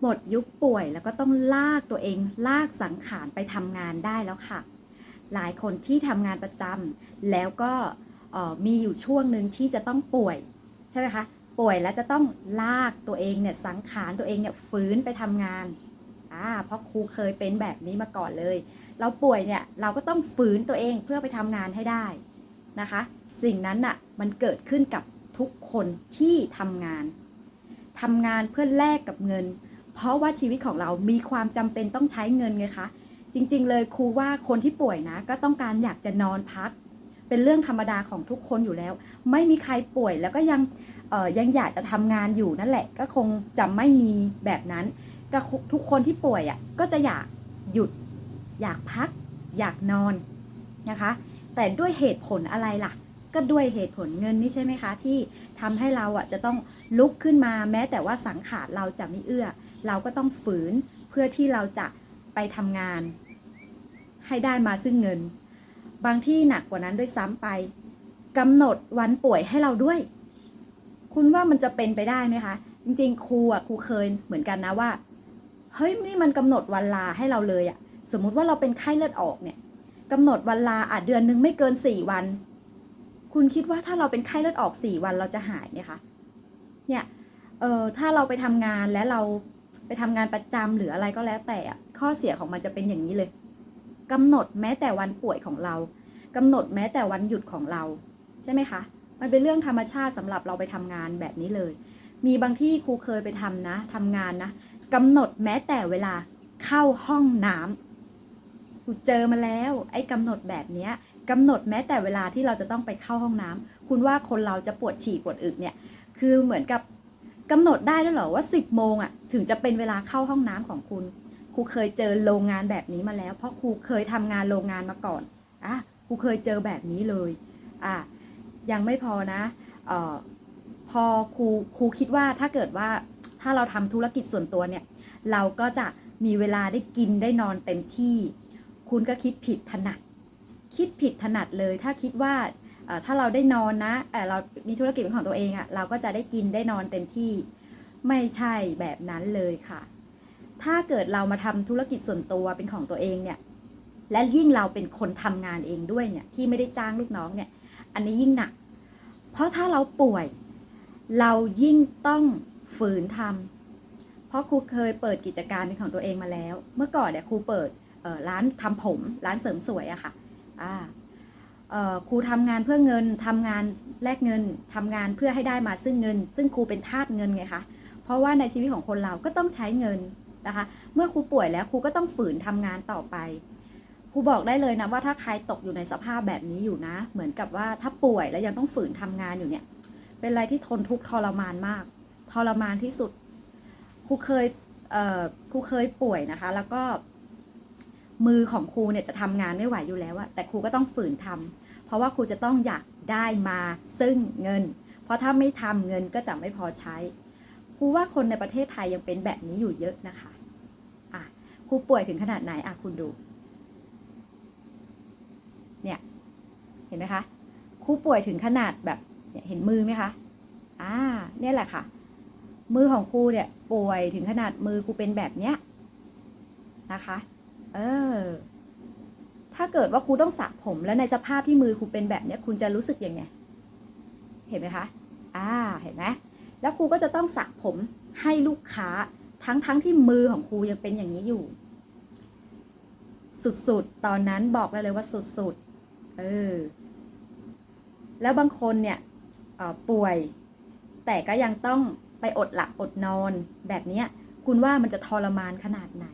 หมดยุคป่วยแล้วก็ต้องลากตัวเองลากสังขารไปทำงานได้แล้วค่ะ หลายคนที่ทำงานประจำแล้วก็มีอยู่ช่วงหนึ่งที่จะต้องป่วยใช่ไหมคะป่วยแล้วจะต้องลากตัวเองเนี่ยสังขารตัวเองเนี่ยฟื้นไปทำงานอ่าเพราะครูเคยเป็นแบบนี้มาก่อนเลย เราป่วยเนี่ยเราก็ต้องฝืนตัวเองเพื่อไปทำงานให้ได้นะคะ สิ่งนั้นน่ะมันเกิดขึ้นกับทุกคนที่ทำงานทำงานเพื่อแลกกับเงิน เพราะว่าชีวิตของเรามีความจำเป็นต้องใช้เงินไงคะ จริงๆ เลยครูว่าคนที่ป่วยนะ ก็ต้องการอยากจะนอนพัก เป็นเรื่องธรรมดาของทุกคนอยู่แล้ว ไม่มีใครป่วยแล้วก็ยังยังอยากจะทำงานอยู่นั่นแหละ ก็คงจะไม่มีแบบนั้นก็ทุกคนที่ป่วยอะก็จะอยากหยุด อยากพัก อยากนอนนะคะ แต่ด้วยเหตุผลอะไรล่ะ ก็ด้วยเหตุผลเงินนี่ใช่ไหมคะ ที่ทำให้เราอะจะต้องลุกขึ้นมาแม้แต่ว่าสังขารเราจะไม่เอื้อ เราก็ต้องฝืนเพื่อที่เราจะไปทำงาน ให้ได้มาซึ่งเงิน บางที่หนักกว่านั้นด้วยซ้ำไปกำหนดวันป่วยให้เราด้วย คุณว่ามันจะเป็นไปได้ไหมคะ จริง ๆ ครูอะครูเคยเหมือนกันนะว่า เฮ้ยนี่มันกำหนดวันลาให้เราเลยอะสมมุติว่าเราเป็นไข้เลือดออกเนี่ยกำหนดวันลาอาจเดือนหนึ่งไม่เกินสี่วัน คุณคิดว่าถ้าเราเป็นไข้เลือดออกสี่วันเราจะหายไหมคะ เนี่ย เออถ้าเราไปทำงานและเรา ไปทำงานประจำหรืออะไรก็แล้วแต่ข้อเสียของมันจะเป็นอย่างนี้เลยกำหนดแม้แต่วันป่วยของเรากำหนดแม้แต่วันหยุดของเรา ใช่ไหมคะ มันเป็นเรื่องธรรมชาติสำหรับเราไปทำงานแบบนี้เลย มีบางที่ครูเคยไปทำนะทำงานนะกำหนดแม้แต่เวลาเข้าห้องน้ำกูเจอมาแล้ว ไอ้กำหนดแบบเนี้ยกำหนดแม้แต่เวลาที่เราจะต้องไปเข้าห้องน้ำคุณว่าคนเราจะปวดฉี่ปวดอึเนี่ยคือเหมือนกับ กำหนดได้ด้วยเหรอว่า 10โมงอะถึงจะเป็นเวลาเข้าห้องน้ำของคุณ ครูเคยเจอโรงงานแบบนี้มาแล้ว เพราะครูเคยทำงานโรงงานมาก่อนอะครูเคยเจอแบบนี้เลยอะยังไม่พอนะเอ่อพอครูครูคิดว่าถ้าเกิดว่าถ้าเราทำธุรกิจส่วนตัวเนี่ย เราก็จะมีเวลาได้กินได้นอนเต็มที่ คุณก็คิดผิดถนัด คิดผิดถนัดเลย ถ้าคิดว่า ถ้าเราได้นอนนะเรามีธุรกิจเป็นของตัวเองอะเราก็จะได้กินได้นอนเต็มที่ไม่ใช่แบบนั้นเลยค่ะ ถ้าเกิดเรามาทำธุรกิจส่วนตัวเป็นของตัวเองเนี่ย และยิ่งเราเป็นคนทำงานเองด้วยเนี่ยที่ไม่ได้จ้างลูกน้องเนี่ย อันนี้ยิ่งหนัก เพราะถ้าเราป่วย เรายิ่งต้องฝืนทำเพราะครูเคยเปิดกิจการเป็นของตัวเองมาแล้ว เมื่อก่อนเนี่ยครูเปิดร้านทำผม ร้านเสริมสวยอะค่ะอ่า ครูทำงานเพื่อเงินทำงานแลกเงินทำงานเพื่อให้ได้มาซึ่งเงิน ซึ่งครูเป็นทาสเงินไงคะเพราะว่าในชีวิตของคนเราก็ต้องใช้เงินนะคะ เมื่อครูป่วยแล้วครูก็ต้องฝืนทำงานต่อไปครูบอกได้เลยนะว่าถ้าใครตกอยู่ในสภาพแบบนี้อยู่นะ เหมือนกับว่าถ้าป่วยแล้วยังต้องฝืนทำงานอยู่เนี่ย เป็นอะไรที่ทนทุกข์ทรมานมาก ทรมานที่สุดครูเคยเครูเคยป่วยนะคะ แล้วก็ มือของครูเนี่ยจะทำงานไม่ไหวอยู่แล้วอะแต่ครูก็ต้องฝืนทำเพราะว่าครูจะต้องอยากได้มาซึ่งเงิน เพราะถ้าไม่ทำเงินก็จะไม่พอใช้ครูว่าคนในประเทศไทยยังเป็นแบบนี้อยู่เยอะนะคะอะครูป่วยถึงขนาดไหนอะคุณดูเนี่ยเห็นไหมคะครูป่วยถึงขนาดแบบเนี่ยเห็นมือไหมคะอ่าเนี่ยแหละค่ะ มือของครูเนี่ยป่วยถึงขนาดมือครูเป็นแบบเนี้ยนะคะ เออ ถ้าเกิดว่าครูต้องสระผมแล้วในสภาพที่มือครูเป็นแบบเนี้ยคุณจะรู้สึกยังไง เห็นไหมคะ อ่า เห็นไหมแล้วครูก็จะต้องสระผมให้ลูกค้าทั้งทั้งที่มือของครูยังเป็นอย่างนี้อยู่ สุดๆ ตอนนั้นบอกได้เลยว่าสุดๆ เออ แล้วบางคนเนี่ยป่วย แต่ก็ยังต้องไปอดหลับอดนอนแบบนี้คุณว่ามันจะทรมานขนาดไหน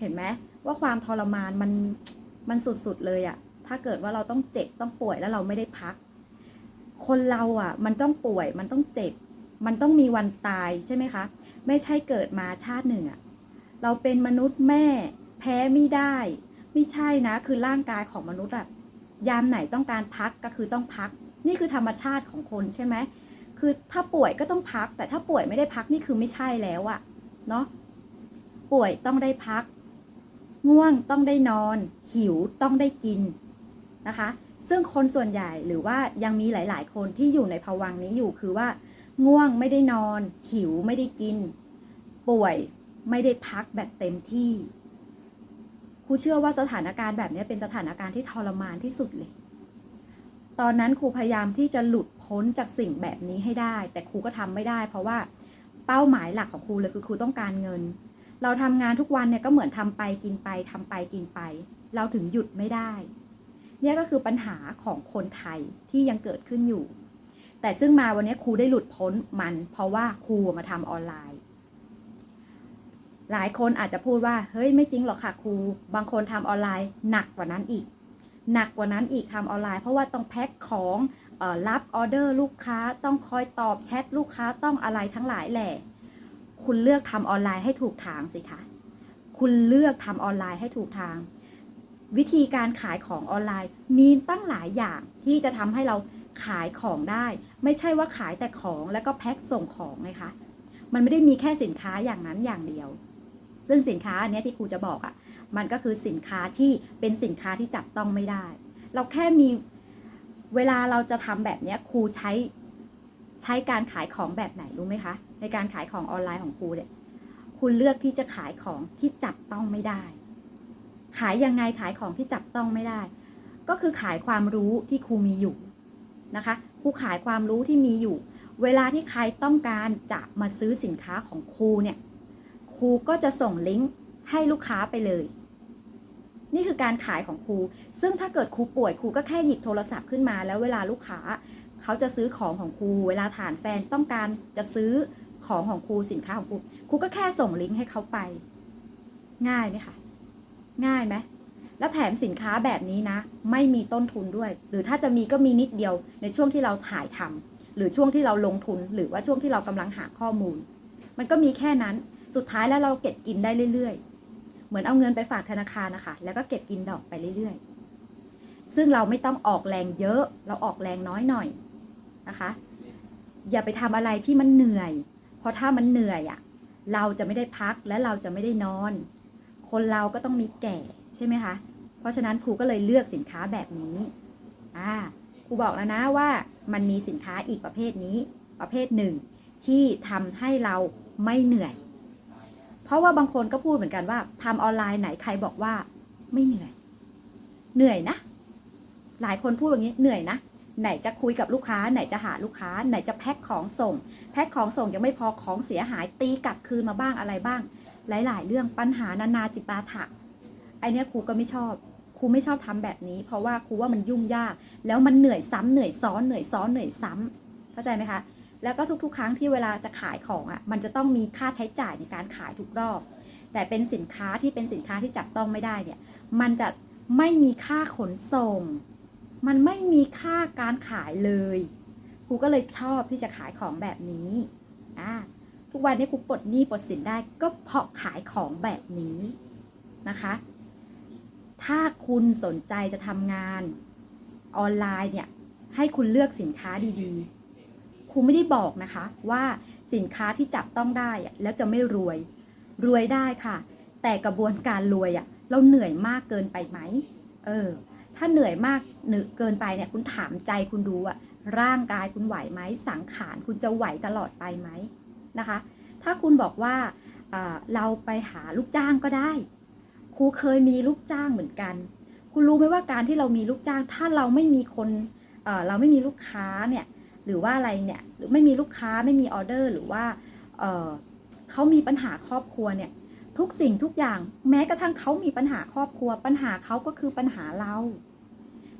เห็นไหมว่าความทรมานมันมันสุดๆเลยอะถ้าเกิดว่าเราต้องเจ็บต้องป่วยแล้วเราไม่ได้พัก คนเราอะมันต้องป่วยมันต้องเจ็บ มันต้องมีวันตายใช่ไหมคะ ไม่ใช่เกิดมาชาติหนึ่งอะเราเป็นมนุษย์แม่แพ้ไม่ได้ ไม่ใช่นะคือร่างกายของมนุษย์อะยามไหนต้องการพักก็คือต้องพัก นี่คือธรรมชาติของคนใช่ไหมคือถ้าป่วยก็ต้องพัก แต่ถ้าป่วยไม่ได้พักนี่คือไม่ใช่แล้วอะเนาะป่วยต้องได้พัก ง่วงต้องได้นอน หิวต้องได้กินนะคะ ซึ่งคนส่วนใหญ่หรือว่ายังมีหลาย ๆ คนที่อยู่ในภวังนี้อยู่คือว่า ง่วงไม่ได้นอน หิวไม่ได้กิน ป่วยไม่ได้พักแบบเต็มที่ครูเชื่อว่าสถานการณ์แบบนี้เป็นสถานการณ์ที่ทรมานที่สุดเลย ตอนนั้นครูพยายามที่จะหลุดพ้นจากสิ่งแบบนี้ให้ได้ แต่ครูก็ทำไม่ได้ เพราะว่าเป้าหมายหลักของครูเลยคือครูต้องการเงิน เราทำงานทุกวันเนี่ยก็เหมือนทำไปกินไปทำไปกินไป เราถึงหยุดไม่ได้ เนี่ยก็คือปัญหาของคนไทยที่ยังเกิดขึ้นอยู่ แต่ซึ่งมาวันนี้ครูได้หลุดพ้นมัน เพราะว่าครูมาทำออนไลน์ หลายคนอาจจะพูดว่าเฮ้ยไม่จริงหรอกค่ะครู บางคนทำออนไลน์หนักกว่านั้นอีก หนักกว่านั้นอีกทำออนไลน์ เพราะว่าต้องแพ็คของรับออเดอร์ลูกค้าต้องคอยตอบแชทลูกค้าต้องอะไรทั้งหลายแหละ คุณเลือกทำออนไลน์ให้ถูกทางสิคะ คุณเลือกทำออนไลน์ให้ถูกทาง วิธีการขายของออนไลน์มีตั้งหลายอย่างที่จะทำให้เราขายของได้ ไม่ใช่ว่าขายแต่ของแล้วก็แพ็คส่งของไงคะ มันไม่ได้มีแค่สินค้าอย่างนั้นอย่างเดียว ซึ่งสินค้าอันนี้ที่ครูจะบอกอะ่ะ มันก็คือสินค้าที่เป็นสินค้าที่จับต้องไม่ได้ เราแค่มีเวลาเราจะทำแบบนี้ครูใช้ใช้การขายของแบบไหนรู้ไหมคะ ในการขายของออนไลน์ของครูเนี่ยคุณเลือกที่จะขายของที่จับต้องไม่ได้ ขายยังไงขายของที่จับต้องไม่ได้ ก็คือขายความรู้ที่ครูมีอยู่นะคะครูขายความรู้ที่มีอยู่ เวลาที่ใครต้องการจะมาซื้อสินค้าของครูเนี่ยครูก็จะส่งลิงก์ให้ลูกค้าไปเลย นี่คือการขายของครู ซึ่งถ้าเกิดครูป่วยครูก็แค่หยิบโทรศัพท์ขึ้นมา แล้วเวลาลูกค้า เขาจะซื้อของของครู เวลาฐานแฟนต้องการจะซื้อ ของของครูสินค้าของครูครูก็แค่ส่งลิงก์ให้เขาไป ง่ายไหมคะง่ายไหมแล้วแถมสินค้าแบบนี้นะ ไม่มีต้นทุนด้วย หรือถ้าจะมีก็มีนิดเดียวในช่วงที่เราถ่ายทำหรือช่วงที่เราลงทุน หรือว่าช่วงที่เรากำลังหาข้อมูล มันก็มีแค่นั้นสุดท้ายแล้วเราเก็บกินได้เรื่อย ๆ เหมือนเอาเงินไปฝากธนาคารนะคะแล้วก็เก็บกินดอกไปเรื่อย ๆ ซึ่งเราไม่ต้องออกแรงเยอะ เราออกแรงน้อยหน่อยนะคะ อย่าไปทำอะไรที่มันเหนื่อย ราะถ้ามันเหนื่อยอะ่ะเราจะไม่ได้พักและเราจะไม่ได้นอน คนเราก็ต้องมีแก่ใช่ไหมคะ เพราะฉะนั้นครูก็เลยเลือกสินค้าแบบนี้อ่าครูบอกแล้วนะว่ามันมีสินค้าอีกประเภทนี้ประเภทหนึ่ง ที่ทำให้เราไม่เหนื่อย เพราะว่าบางคนก็พูดเหมือนกันว่าทำออนไลน์ไหนใครบอกว่าไม่เหนื่อย เหนื่อยนะ หลายคนพูดอย่างนี้เหนื่อยนะ ไหนจะคุยกับลูกค้า ไหนจะหาลูกค้า ไหนจะแพ็คของส่ง แพ็คของส่งยังไม่พอของเสียหายตีกลับคืนมาบ้างอะไรบ้าง หลาย ๆ เรื่องปัญหานานาจิปาถะไอเนี้ยครูก็ไม่ชอบครูไม่ชอบทำแบบนี้ เพราะว่าครูว่ามันยุ่งยาก แล้วมันเหนื่อยซ้ำเหนื่อยซ้อนเหนื่อยซ้อนเหนื่อยซ้ำเข้าใจไหมคะแล้วก็ทุกๆ ครั้งที่เวลาจะขายของอะ่ะมันจะต้องมีค่าใช้จ่ายในการขายทุกรอบ แต่เป็นสินค้าที่เป็นสินค้าที่จับต้องไม่ได้เนี่ยมันจะไม่มีค่าขนส่ง มันไม่มีค่าการขายเลยครูก็เลยชอบที่จะขายของแบบนี้อ่าทุกวันนี้ครูปลดหนี้ปลดสินได้ก็เพราะขายของแบบนี้นะคะ ถ้าคุณสนใจจะทำงานออนไลน์เนี่ยให้คุณเลือกสินค้าดีๆ ครูไม่ได้บอกนะคะว่าสินค้าที่จับต้องได้แล้วจะไม่รวย รวยได้ค่ะ แต่กระบวนการรวยอะเราเหนื่อยมากเกินไปไหม เออ ถ้าเหนื่อยมากเหนื่อเกินไปเนี่ยคุณถามใจคุณดูอะร่างกายคุณไหวไหมสังขารคุณจะไหวตลอดไปไหมนะคะ ถ้าคุณบอกว่าเราไปหาลูกจ้างก็ได้ ครูเคยมีลูกจ้างเหมือนกัน คุณรู้ไหมว่าการที่เรามีลูกจ้าง ถ้าเราไม่มีคนเเราไม่มีลูกค้าเนี่ยหรือว่าอะไรเนี่ยหรือไม่มีลูกค้าไม่มีออเดอร์หรือว่าเเขามีปัญหาครอบครัวเนี่ย ทุกสิ่งทุกอย่างแม้กระทั่งเขามีปัญหาครอบครัว ปัญหาเขาก็คือปัญหาเรา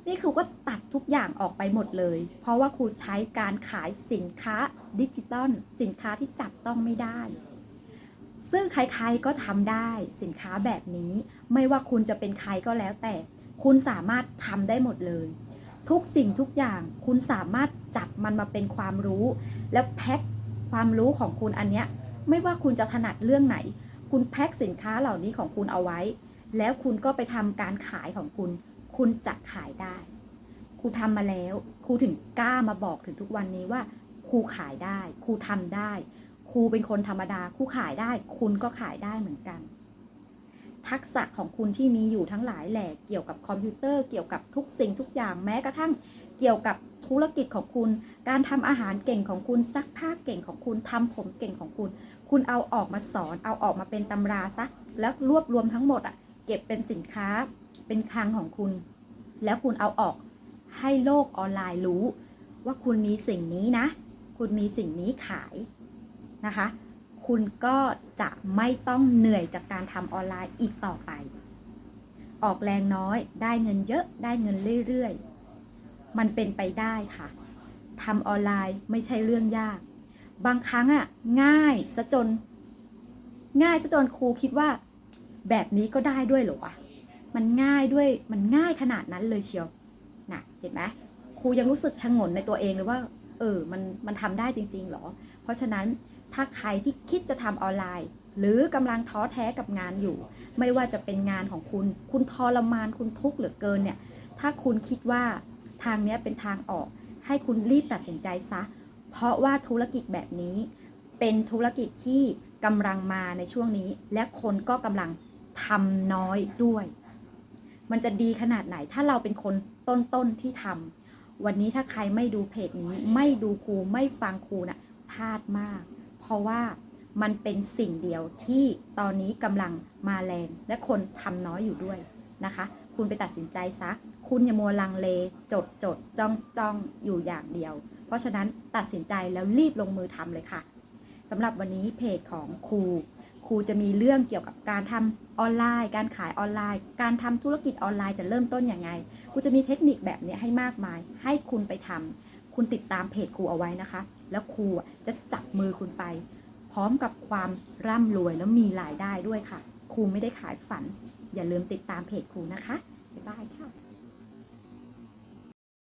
นี่ครูก็ตัดทุกอย่างออกไปหมดเลย เพราะว่าครูใช้การขายสินค้าดิจิตอลสินค้าที่จับต้องไม่ได้ ซึ่งใครๆก็ทำได้สินค้าแบบนี้ ไม่ว่าคุณจะเป็นใครก็แล้วแต่ คุณสามารถทำได้หมดเลย ทุกสิ่งทุกอย่างคุณสามารถจับมันมาเป็นความรู้ แล้วแพ็คความรู้ของคุณอันเนี้ยไม่ว่าคุณจะถนัดเรื่องไหน คุณแพ็คสินค้าเหล่านี้ของคุณเอาไว้ แล้วคุณก็ไปทำการขายของคุณ คุณจะขายได้ครูทำมาแล้วครูถึงกล้ามาบอกถึงทุกวันนี้ว่าครูขายได้ครูทำได้ครูเป็นคนธรรมดาครูขายได้ คุณก็ขายได้เหมือนกัน ทักษะของคุณที่มีอยู่ทั้งหลายแหล่เกี่ยวกับคอมพิวเตอร์เกี่ยวกับทุกสิ่งทุกอย่างแม้กระทั่ง เกี่ยวกับธุรกิจของคุณ การทำอาหารเก่งของคุณซักผ้าเก่งของคุณทำผมเก่งของคุณ คุณเอาออกมาสอน เอาออกมาเป็นตำราซะ แล้วรวบรวมทั้งหมดอะ เก็บเป็นสินค้า เป็นคลังของคุณ แล้วคุณเอาออกให้โลกออนไลน์รู้ ว่าคุณมีสิ่งนี้นะ คุณมีสิ่งนี้ขายนะคะ คุณก็จะไม่ต้องเหนื่อยจากการทำออนไลน์อีกต่อไป ออกแรงน้อย ได้เงินเยอะ ได้เงินเรื่อยๆ มันเป็นไปได้ค่ะทำออนไลน์ไม่ใช่เรื่องยาก บางครั้งอะง่ายซะจน ง่ายซะจนครูคิดว่า แบบนี้ก็ได้ด้วยเหรอวะมันง่ายด้วยมันง่ายขนาดนั้นเลยเชียวนะเห็นไหมครูยังรู้สึกชงนในตัวเองเลยว่า เออมันมันทำได้จริง ๆหรอ เพราะฉะนั้นถ้าใครที่คิดจะทำออนไลน์ หรือกำลังท้อแท้กับงานอยู่ ไม่ว่าจะเป็นงานของคุณ คุณทรมานคุณทุกข์เหลือเกินเนี่ย ถ้าคุณคิดว่าทางนี้เป็นทางออก ให้คุณรีบตัดสินใจซะ เพราะว่าธุรกิจแบบนี้เป็นธุรกิจที่กำลังมาในช่วงนี้ และคนก็กำลังทำน้อยด้วย มันจะดีขนาดไหนถ้าเราเป็นคนต้นๆที่ทำวันนี้ถ้าใครไม่ดูเพจนี้ ไม่ดูครูไม่ฟังครูนะ่ะพลาดมาก เพราะว่ามันเป็นสิ่งเดียวที่ตอนนี้กำลังมาแรงและคนทำน้อยอยู่ด้วยนะคะ คุณไปตัดสินใจซะ คุณอย่ามัวลังเล จดจดจ้องจ้องอยู่อย่างเดียว ราะฉะนั้นตัดสินใจแล้วรีบลงมือทำเลยค่ะสำหรับวันนี้เพจของครูครูจะมีเรื่องเกี่ยวกับการทำออนไลน์ การขายออนไลน์ การทำธุรกิจออนไลน์จะเริ่มต้นอย่างไงครูจะมีเทคนิคแบบนี้ให้มากมาย ให้คุณไปทำคุณติดตามเพจครูเอาไว้นะคะ แล้วครูจะจับมือคุณไป พร้อมกับความร่ำรวยแล้วมีรายได้ด้วยค่ะ ครูไม่ได้ขายฝัน อย่าลืมติดตามเพจครูนะคะบ๊ายบายค่ะ